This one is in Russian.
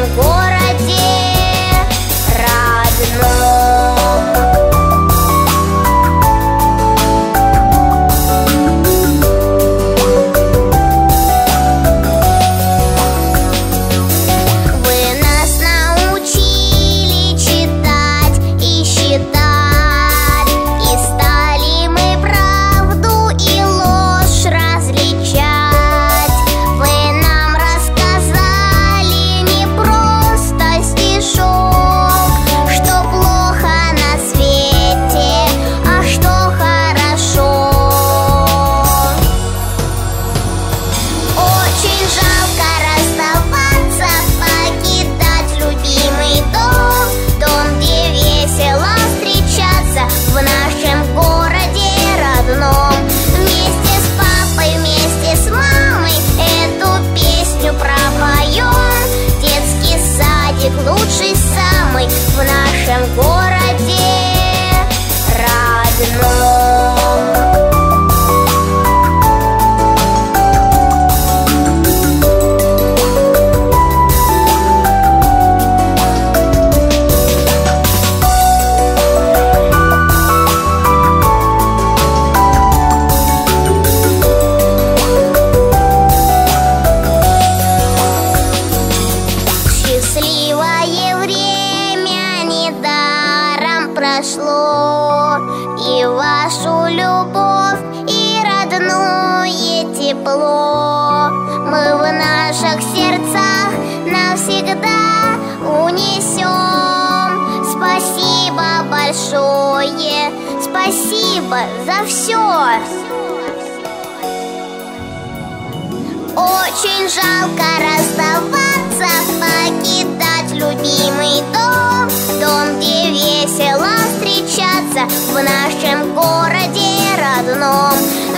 algo лучше. прошло. И вашу любовь, и родное тепло. Мы в наших сердцах навсегда унесем. Спасибо большое, спасибо за все Очень жалко расставаться в нашем городе родном.